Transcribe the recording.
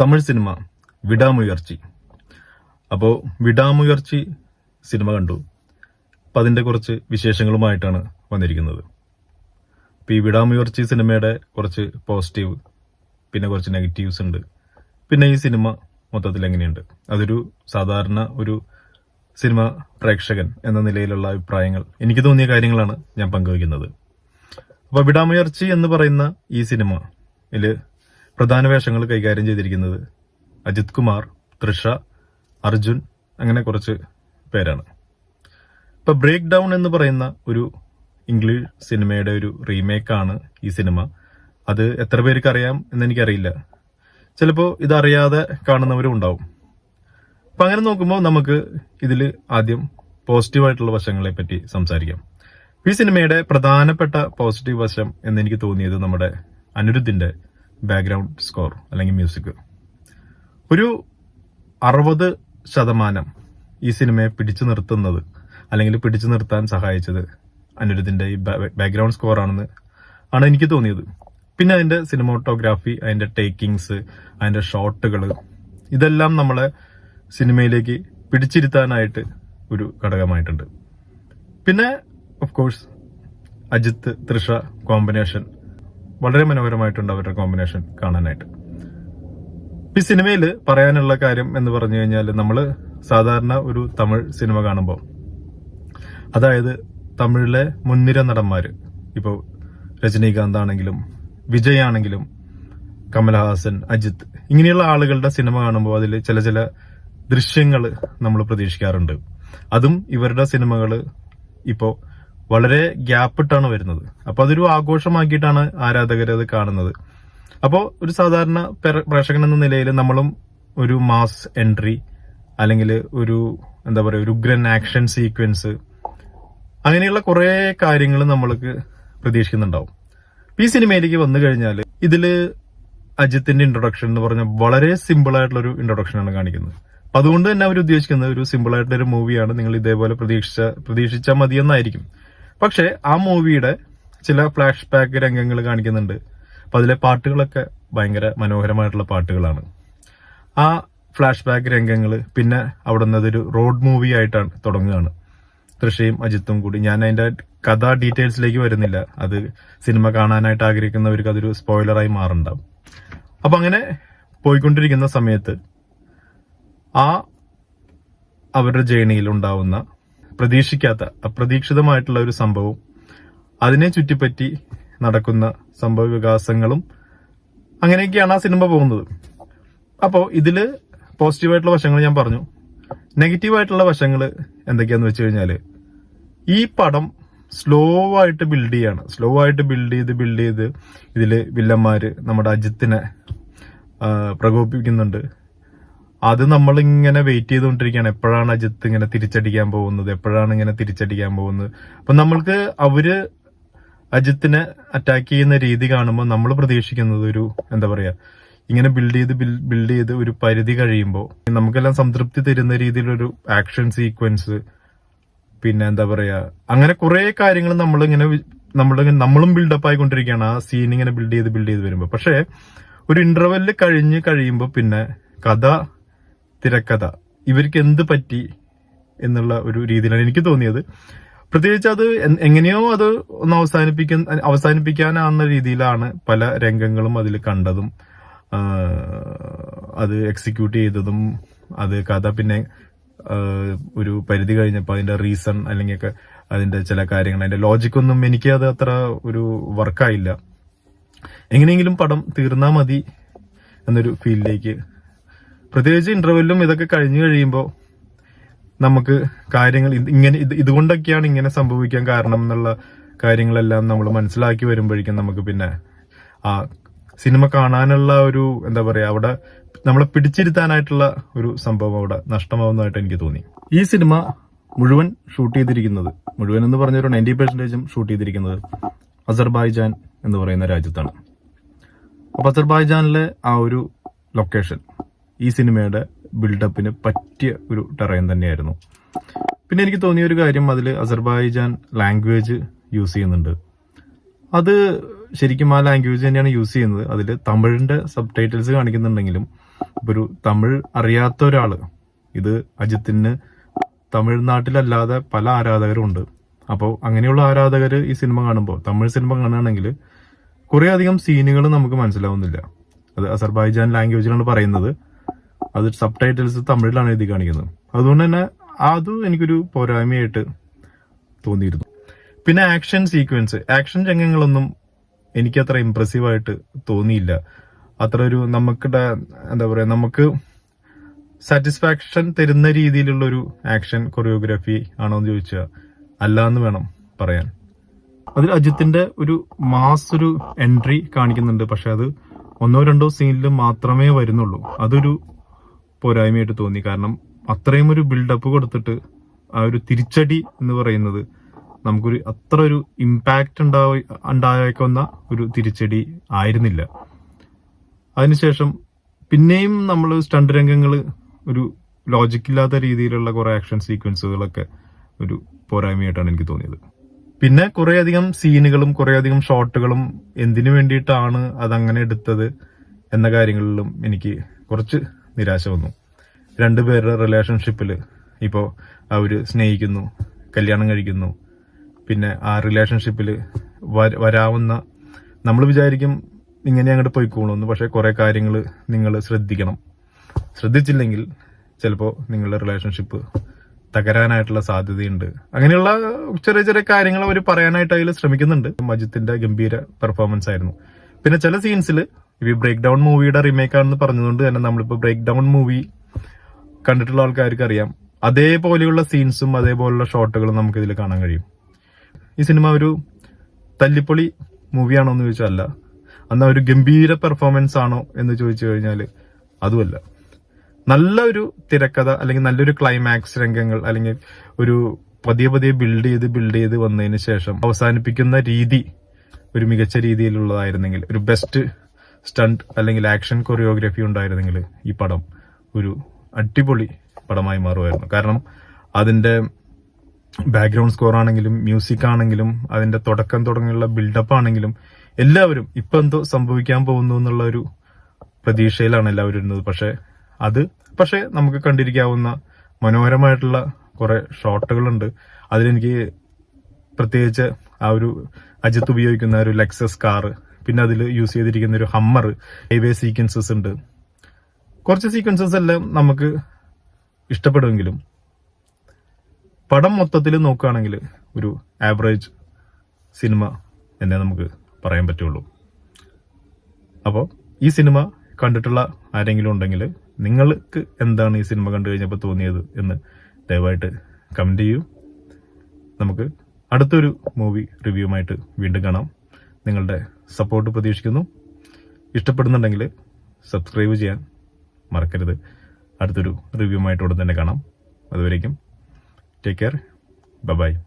Tamil cinema Vidaamuyarchi. അപ്പോൾ Vidaamuyarchi cinema കണ്ടു. അപ്പം അതിന്റെ കുറച്ച് വിശേഷങ്ങളുമായിട്ടാണ് വന്നിരിക്കുന്നത്. അപ്പോൾ ഈ വിടാമുയർച്ചി സിനിമയുടെ കുറച്ച് പോസിറ്റീവ് പിന്നെ കുറച്ച് നെഗറ്റീവ്സ് ഉണ്ട്. പിന്നെ ഈ സിനിമ മൊത്തത്തിൽ എങ്ങനെയുണ്ട്? അതൊരു സാധാരണ ഒരു സിനിമ പ്രേക്ഷകൻ എന്ന നിലയിലുള്ള അഭിപ്രായങ്ങൾ എനിക്ക് തോന്നിയ കാര്യങ്ങളാണ് ഞാൻ പങ്കുവയ്ക്കുന്നത്. അപ്പോൾ വിടാമുയർച്ചി എന്ന് പറയുന്ന ഈ സിനിമ പ്രധാന വേഷങ്ങൾ കൈകാര്യം ചെയ്തിരിക്കുന്നത് അജിത് കുമാർ തൃഷ അർജുൻ അങ്ങനെ കുറച്ച് പേരാണ്. ഇപ്പൊ ബ്രേക്ക് ഡൗൺ എന്ന് പറയുന്ന ഒരു ഇംഗ്ലീഷ് സിനിമയുടെ ഒരു റീമേക്കാണ് ഈ സിനിമ. അത് എത്ര പേർക്ക് അറിയാം എന്ന് എനിക്കറിയില്ല ചിലപ്പോൾ ഇതറിയാതെ കാണുന്നവരും ഉണ്ടാവും. അപ്പൊ അങ്ങനെ നോക്കുമ്പോൾ നമുക്ക് ഇതിൽ ആദ്യം പോസിറ്റീവായിട്ടുള്ള വശങ്ങളെ പറ്റി സംസാരിക്കാം. ഈ സിനിമയുടെ പ്രധാനപ്പെട്ട പോസിറ്റീവ് വശം എന്ന് എനിക്ക് തോന്നിയത് നമ്മുടെ അനിരുദ്ധിന്റെ ബാക്ക്ഗ്രൗണ്ട് സ്കോർ അല്ലെങ്കിൽ മ്യൂസിക്. ഒരു അറുപത് ശതമാനം ഈ സിനിമയെ പിടിച്ചു നിർത്തുന്നത് അല്ലെങ്കിൽ പിടിച്ചു നിർത്താൻ സഹായിച്ചത് അനിരുദ്ധിന്റെ ഈ ബാക്ക്ഗ്രൗണ്ട് സ്കോർ ആണെന്ന് ആണ് എനിക്ക് തോന്നിയത്. പിന്നെ അതിന്റെ സിനിമോട്ടോഗ്രാഫി അതിന്റെ ടേക്കിങ്സ് അതിന്റെ ഷോട്ടുകൾ ഇതെല്ലാം നമ്മളെ സിനിമയിലേക്ക് പിടിച്ചിരുത്താനായിട്ട് ഒരു ഘടകമായിട്ടുണ്ട്. പിന്നെ of course Ajith Trisha combination വളരെ മനോഹരമായിട്ടുണ്ട് അവരുടെ കോമ്പിനേഷൻ കാണാനായിട്ട്. ഈ സിനിമയിൽ പറയാനുള്ള കാര്യം എന്ന് പറഞ്ഞു കഴിഞ്ഞാൽ നമ്മൾ സാധാരണ ഒരു തമിഴ് സിനിമ കാണുമ്പോൾ അതായത് തമിഴിലെ മുൻനിര നടന്മാർ ഇപ്പോൾ രജനീകാന്ത് ആണെങ്കിലും വിജയ് ആണെങ്കിലും കമലഹാസൻ അജിത്ത് ഇങ്ങനെയുള്ള ആളുകളുടെ സിനിമ കാണുമ്പോൾ അതിൽ ചില ചില ദൃശ്യങ്ങൾ നമ്മൾ പ്രതീക്ഷിക്കാറുണ്ട്. അതും ഇവരുടെ സിനിമകൾ ഇപ്പോൾ വളരെ ഗ്യാപ്പിട്ടാണ് വരുന്നത്. അപ്പൊ അതൊരു ആഘോഷമാക്കിയിട്ടാണ് അത് കാണുന്നത്. അപ്പോൾ ഒരു സാധാരണ പെര- പ്രേക്ഷകൻ എന്ന നിലയിൽ നമ്മളും ഒരു മാസ് എൻട്രി അല്ലെങ്കിൽ ഒരു എന്താ പറയുക ഒരു ഉഗ്രൻ ആക്ഷൻ സീക്വൻസ് അങ്ങനെയുള്ള കുറെ കാര്യങ്ങൾ നമ്മൾക്ക് പ്രതീക്ഷിക്കുന്നുണ്ടാവും. ഈ സിനിമയിലേക്ക് വന്നു കഴിഞ്ഞാൽ ഇതിൽ അജിത്തിന്റെ ഇൻട്രൊഡക്ഷൻ എന്ന് പറഞ്ഞാൽ വളരെ സിമ്പിൾ ആയിട്ടുള്ള ഒരു ഇൻട്രൊഡക്ഷൻ ആണ് കാണിക്കുന്നത്. അതുകൊണ്ട് തന്നെ അവർ ഉദ്ദേശിക്കുന്നത് ഒരു സിമ്പിൾ ആയിട്ടുള്ള ഒരു മൂവിയാണ് നിങ്ങൾ ഇതേപോലെ പ്രതീക്ഷിച്ച പ്രതീക്ഷിച്ചാൽ മതിയെന്നായിരിക്കും. പക്ഷെ ആ മൂവിയുടെ ചില ഫ്ലാഷ് ബാക്ക് രംഗങ്ങൾ കാണിക്കുന്നുണ്ട്. അപ്പൊ അതിലെ പാട്ടുകളൊക്കെ ഭയങ്കര മനോഹരമായിട്ടുള്ള പാട്ടുകളാണ്. ആ ഫ്ലാഷ് ബാക്ക് രംഗങ്ങൾ പിന്നെ അവിടെ നിന്ന് അതൊരു റോഡ് മൂവി ആയിട്ടാണ് തുടങ്ങുകയാണ്. തൃശയും അജിത്തും കൂടി. ഞാൻ അതിന്റെ കഥ ഡീറ്റെയിൽസിലേക്ക് വരുന്നില്ല. അത് സിനിമ കാണാനായിട്ട് ആഗ്രഹിക്കുന്നവർക്ക് അതൊരു സ്പോയിലറായി മാറുണ്ടാവും. അപ്പൊ അങ്ങനെ പോയിക്കൊണ്ടിരിക്കുന്ന സമയത്ത് ആ അവരുടെ ജേണിയിൽ ഉണ്ടാവുന്ന പ്രതീക്ഷിക്കാത്ത അപ്രതീക്ഷിതമായിട്ടുള്ള ഒരു സംഭവം. അതിനെ ചുറ്റിപ്പറ്റി നടക്കുന്ന സംഭവ വികാസങ്ങളും അങ്ങനെയൊക്കെയാണ് ആ സിനിമ പോകുന്നത്. അപ്പോൾ ഇതിൽ പോസിറ്റീവായിട്ടുള്ള വശങ്ങൾ ഞാൻ പറഞ്ഞു. നെഗറ്റീവായിട്ടുള്ള വശങ്ങൾ എന്തൊക്കെയാന്ന് വെച്ച് കഴിഞ്ഞാൽ ഈ പടം സ്ലോ ആയിട്ട് ബിൽഡ് ചെയ്യാണ്. സ്ലോ ആയിട്ട് ബിൽഡ് ചെയ്ത് ബിൽഡ് ചെയ്ത് ഇതിൽ വില്ലന്മാര് നമ്മുടെ അജിത്തിനെ പ്രകോപിപ്പിക്കുന്നുണ്ട്. അത് നമ്മളിങ്ങനെ വെയിറ്റ് ചെയ്തുകൊണ്ടിരിക്കുകയാണ്. എപ്പോഴാണ് അജിത്ത് ഇങ്ങനെ തിരിച്ചടിക്കാൻ പോകുന്നത്? എപ്പോഴാണ് ഇങ്ങനെ തിരിച്ചടിക്കാൻ പോകുന്നത്? അപ്പൊ നമ്മൾക്ക് അവർ അജിത്തിനെ അറ്റാക്ക് ചെയ്യുന്ന രീതി കാണുമ്പോൾ നമ്മൾ പ്രതീക്ഷിക്കുന്നത് ഒരു എന്താ പറയാ ഇങ്ങനെ ബിൽഡ് ചെയ്ത് ബിൽഡ് ചെയ്ത് ഒരു പരിധി കഴിയുമ്പോൾ നമുക്കെല്ലാം സംതൃപ്തി തരുന്ന രീതിയിലൊരു ആക്ഷൻ സീക്വൻസ് പിന്നെ എന്താ പറയാ അങ്ങനെ കുറെ കാര്യങ്ങൾ നമ്മളിങ്ങനെ നമ്മളിങ്ങനെ നമ്മളും ബിൽഡപ്പ് ആയിക്കൊണ്ടിരിക്കുകയാണ് ആ സീൻ ഇങ്ങനെ ബിൽഡ് ചെയ്ത് ബിൽഡ് ചെയ്ത് വരുമ്പോൾ പക്ഷേ ഒരു ഇന്റർവെല്ല് കഴിഞ്ഞ് കഴിയുമ്പോൾ പിന്നെ കഥ തിരക്കഥ. ഇവർക്ക് എന്ത് പറ്റി എന്നുള്ള ഒരു രീതിയിലാണ് എനിക്ക് തോന്നിയത്. പ്രത്യേകിച്ച് അത് എങ്ങനെയോ അത് ഒന്ന് അവസാനിപ്പിക്കുന്ന അവസാനിപ്പിക്കാനാവുന്ന രീതിയിലാണ് പല രംഗങ്ങളും അതിൽ കണ്ടതും. അത് എക്സിക്യൂട്ട് ചെയ്തതും അത് കഥ പിന്നെ ഒരു പരിധി കഴിഞ്ഞപ്പോൾ അതിന്റെ റീസൺ അല്ലെങ്കിൽ ഒക്കെ അതിന്റെ ചില കാര്യങ്ങൾ അതിന്റെ ലോജിക്കൊന്നും എനിക്ക് അത് അത്ര ഒരു വർക്കായില്ല എങ്ങനെയെങ്കിലും പടം തീർന്നാ മതി എന്നൊരു ഫീലിലേക്ക് പ്രത്യേകിച്ച് ഇന്റർവെല്ലും ഇതൊക്കെ കഴിഞ്ഞു കഴിയുമ്പോൾ നമുക്ക് കാര്യങ്ങൾ ഇങ്ങനെ ഇത് ഇതുകൊണ്ടൊക്കെയാണ് ഇങ്ങനെ സംഭവിക്കാൻ കാരണം എന്നുള്ള കാര്യങ്ങളെല്ലാം നമ്മൾ മനസ്സിലാക്കി വരുമ്പോഴേക്കും നമുക്ക് പിന്നെ ആ സിനിമ കാണാനുള്ള ഒരു എന്താ പറയാ അവിടെ നമ്മളെ പിടിച്ചിരുത്താനായിട്ടുള്ള ഒരു സംഭവം അവിടെ നഷ്ടമാവുന്നതായിട്ട് എനിക്ക് തോന്നി. ഈ സിനിമ മുഴുവൻ ഷൂട്ട് ചെയ്തിരിക്കുന്നത് മുഴുവൻ എന്ന് പറഞ്ഞ ഒരു നയന്റി പെർസെന്റേജും ഷൂട്ട് ചെയ്തിരിക്കുന്നത് അസർബായ്ജാൻ എന്ന് പറയുന്ന രാജ്യത്താണ്. അപ്പോൾ അസർബായ്ജാനിലെ ആ ഒരു ലൊക്കേഷൻ ഈ സിനിമയുടെ ബിൽഡപ്പിന് പറ്റിയ ഒരു ടെറൈൻ തന്നെയായിരുന്നു. പിന്നെ എനിക്ക് തോന്നിയ ഒരു കാര്യം അതിൽ അസർബൈജാൻ ലാംഗ്വേജ് യൂസ് ചെയ്യുന്നുണ്ട്. അത് ശരിക്കും ആ ലാംഗ്വേജ് തന്നെയാണ് യൂസ് ചെയ്യുന്നത്. അതിൽ തമിഴിന്റെ സബ് ടൈറ്റിൽസ് കാണിക്കുന്നുണ്ടെങ്കിലും ഒരു തമിഴ് അറിയാത്ത ഒരാൾ ഇത് അജിത്തിന് തമിഴ്നാട്ടിലല്ലാതെ പല ആരാധകരും ഉണ്ട്. അപ്പോൾ അങ്ങനെയുള്ള ആരാധകർ ഈ സിനിമ കാണുമ്പോൾ തമിഴ് സിനിമ കാണുകയാണെങ്കിൽ കുറേ അധികം സീനുകൾ നമുക്ക് മനസ്സിലാവുന്നില്ല. അത് അസർബൈജാൻ ലാംഗ്വേജിലാണ് പറയുന്നത്. അത് സബ് ടൈറ്റിൽസ് തമിഴിലാണ് എഴുതി കാണിക്കുന്നത്. അതുകൊണ്ട് തന്നെ അതും എനിക്കൊരു പോരായ്മയായിട്ട് തോന്നിയിരുന്നു. പിന്നെ ആക്ഷൻ സീക്വൻസ് ആക്ഷൻ രംഗങ്ങളൊന്നും എനിക്ക് അത്ര ഇമ്പ്രസീവ് ആയിട്ട് തോന്നിയില്ല. അത്ര ഒരു നമുക്കിടെ എന്താ പറയാ നമുക്ക് സാറ്റിസ്ഫാക്ഷൻ തരുന്ന രീതിയിലുള്ള ഒരു ആക്ഷൻ കൊറിയോഗ്രാഫി ആണോ എന്ന് ചോദിച്ചാൽ അല്ല എന്ന് വേണം പറയാൻ. അതിൽ അജിത്തിന്റെ ഒരു മാസ് ഒരു എൻട്രി കാണിക്കുന്നുണ്ട്. പക്ഷെ അത് ഒന്നോ രണ്ടോ സീനിൽ മാത്രമേ വരുന്നുള്ളൂ. അതൊരു പോരായ്മയായിട്ട് തോന്നി. കാരണം അത്രയും ഒരു ബിൽഡപ്പ് കൊടുത്തിട്ട് ആ ഒരു തിരിച്ചടി എന്ന് പറയുന്നത് നമുക്കൊരു അത്ര ഒരു ഇമ്പാക്റ്റ് ഉണ്ടാവ ഉണ്ടായേക്കുന്ന ഒരു തിരിച്ചടി ആയിരുന്നില്ല. അതിനുശേഷം പിന്നെയും നമ്മൾ സ്റ്റണ്ട് രംഗങ്ങൾ ഒരു ലോജിക്കില്ലാത്ത രീതിയിലുള്ള കുറെ ആക്ഷൻ സീക്വൻസുകളൊക്കെ ഒരു പോരായ്മയായിട്ടാണ് എനിക്ക് തോന്നിയത്. പിന്നെ കുറെ അധികം സീനുകളും കുറെ അധികം ഷോട്ടുകളും എന്തിനു വേണ്ടിയിട്ടാണ് അതങ്ങനെ എടുത്തത് എന്ന കാര്യങ്ങളിലും എനിക്ക് കുറച്ച് നിരാശ വന്നു. രണ്ടുപേരുടെ റിലേഷൻഷിപ്പിൽ ഇപ്പോൾ അവർ സ്നേഹിക്കുന്നു കല്യാണം കഴിക്കുന്നു. പിന്നെ ആ റിലേഷൻഷിപ്പിൽ വരാവുന്ന നമ്മൾ വിചാരിക്കും ഇങ്ങനെ അങ്ങോട്ട് പോയിക്കോളൂന്ന് പക്ഷെ കുറെ കാര്യങ്ങൾ നിങ്ങൾ ശ്രദ്ധിക്കണം. ശ്രദ്ധിച്ചില്ലെങ്കിൽ ചിലപ്പോൾ നിങ്ങളുടെ റിലേഷൻഷിപ്പ് തകരാനായിട്ടുള്ള സാധ്യതയുണ്ട്. അങ്ങനെയുള്ള ചെറിയ ചെറിയ കാര്യങ്ങൾ അവർ പറയാനായിട്ട് അതിൽ ശ്രമിക്കുന്നുണ്ട്. മജിത്തിന്റെ ഗംഭീര പെർഫോമൻസ് ആയിരുന്നു. പിന്നെ ചില സീൻസിൽ ഈ ബ്രേക്ക് ഡൗൺ മൂവിയുടെ റീമേക്ക് ആണെന്ന് പറഞ്ഞതുകൊണ്ട് തന്നെ നമ്മളിപ്പോൾ ബ്രേക്ക് ഡൗൺ മൂവി കണ്ടിട്ടുള്ള ആൾക്കാർക്ക് അറിയാം അതേപോലെയുള്ള സീൻസും അതേപോലെയുള്ള ഷോട്ടുകളും നമുക്ക് ഇതിൽ കാണാൻ കഴിയും. ഈ സിനിമ ഒരു തല്ലിപ്പൊളി മൂവിയാണോ എന്ന് ചോദിച്ചാൽ അല്ല ഒരു ഗംഭീര പെർഫോമൻസ് ആണോ എന്ന് ചോദിച്ചു കഴിഞ്ഞാൽ അതുമല്ല. നല്ലൊരു തിരക്കഥ അല്ലെങ്കിൽ നല്ലൊരു ക്ലൈമാക്സ് രംഗങ്ങൾ അല്ലെങ്കിൽ ഒരു പതിയെ പതിയെ ബിൽഡ് ചെയ്ത് ബിൽഡ് ചെയ്ത് വന്നതിന് ശേഷം അവസാനിപ്പിക്കുന്ന രീതി ഒരു മികച്ച രീതിയിലുള്ളതായിരുന്നെങ്കിൽ ഒരു ബെസ്റ്റ് സ്റ്റണ്ട് അല്ലെങ്കിൽ ആക്ഷൻ കൊറിയോഗ്രഫി ഉണ്ടായിരുന്നെങ്കിൽ ഈ പടം ഒരു അടിപൊളി പടമായി മാറുമായിരുന്നു. കാരണം അതിന്റെ ബാക്ക്ഗ്രൗണ്ട് സ്കോർ ആണെങ്കിലും മ്യൂസിക് ആണെങ്കിലും അതിന്റെ തുടക്കം തുടങ്ങിയുള്ള ബിൽഡപ്പ് ആണെങ്കിലും എല്ലാവരും ഇപ്പം എന്തോ സംഭവിക്കാൻ പോകുന്നു എന്നുള്ള ഒരു പ്രതീക്ഷയിലാണ് എല്ലാവരും ഇരുന്നത്. പക്ഷേ അത് പക്ഷേ നമുക്ക് കണ്ടിരിക്കാവുന്ന മനോഹരമായിട്ടുള്ള കുറെ ഷോട്ടുകളുണ്ട് അതിലെനിക്ക് പ്രത്യേകിച്ച് ആ ഒരു അജിത്ത് ഉപയോഗിക്കുന്ന ഒരു ലെക്സസ് കാർ പിന്നെ അതിൽ യൂസ് ചെയ്തിരിക്കുന്ന ഒരു ഹമ്മർ ഹൈവേ സീക്വൻസസ് ഉണ്ട്. കുറച്ച് സീക്വൻസസ് എല്ലാം നമുക്ക് ഇഷ്ടപ്പെടുമെങ്കിലും പടം മൊത്തത്തിൽ നോക്കുകയാണെങ്കിൽ ഒരു ആവറേജ് സിനിമ എന്നേ നമുക്ക് പറയാൻ പറ്റുള്ളൂ. അപ്പോൾ ഈ സിനിമ കണ്ടിട്ടുള്ള ആരെങ്കിലും ഉണ്ടെങ്കിൽ നിങ്ങൾക്ക് എന്താണ് ഈ സിനിമ കണ്ടു കഴിഞ്ഞപ്പോൾ തോന്നിയത് എന്ന് ദയവായിട്ട് കമന്റ് ചെയ്യൂ. നമുക്ക് അടുത്തൊരു മൂവി റിവ്യൂമായിട്ട് വീണ്ടും കാണാം. നിങ്ങളുടെ സപ്പോർട്ട് പ്രതീക്ഷിക്കുന്നു. ഇഷ്ടപ്പെടുന്നുണ്ടെങ്കിൽ സബ്സ്ക്രൈബ് ചെയ്യാൻ മറക്കരുത്. അടുത്തൊരു റിവ്യൂമായിട്ട് ഉടൻ തന്നെ കാണാം. അതുവരേക്കും ടേക്ക് കെയർ ബൈ